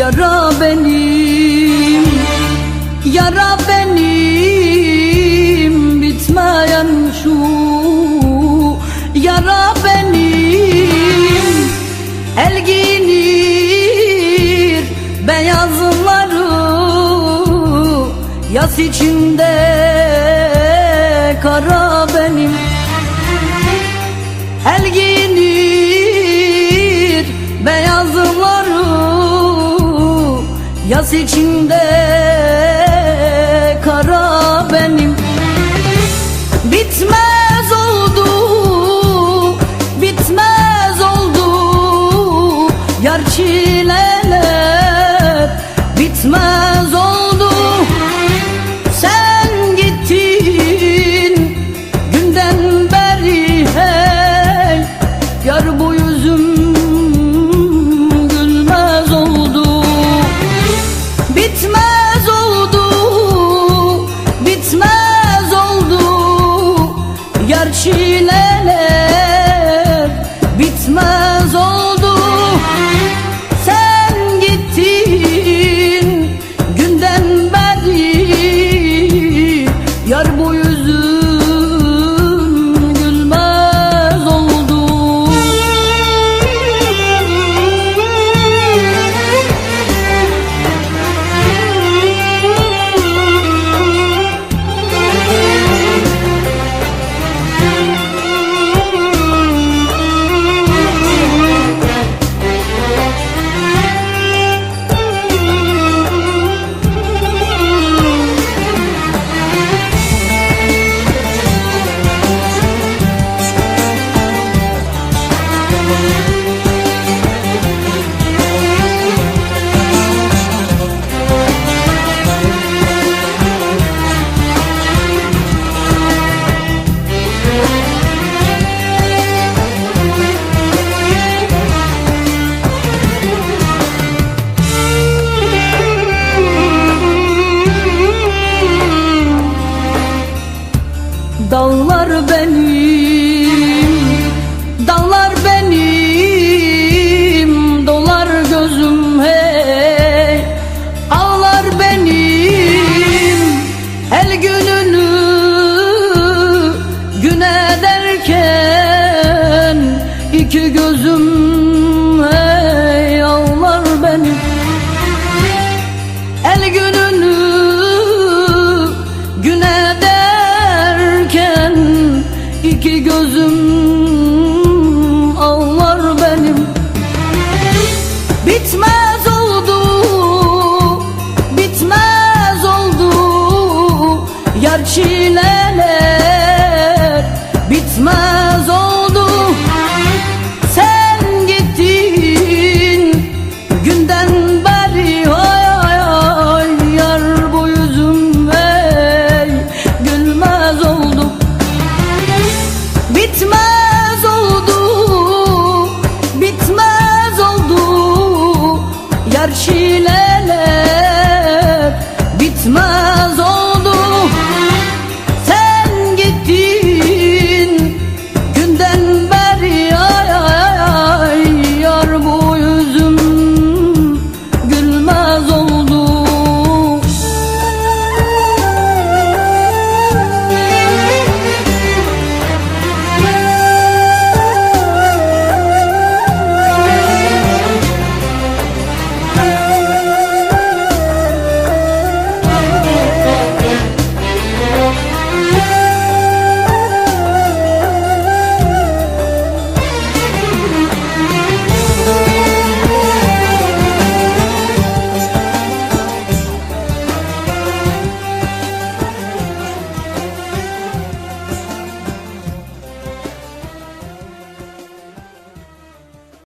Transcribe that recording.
Yara benim, yara benim Bitmeyen şu yara benim. El giyinir beyazları Yaz içinde kara benim. El giyinir yaz içinde. ki göz Çileler bitmez.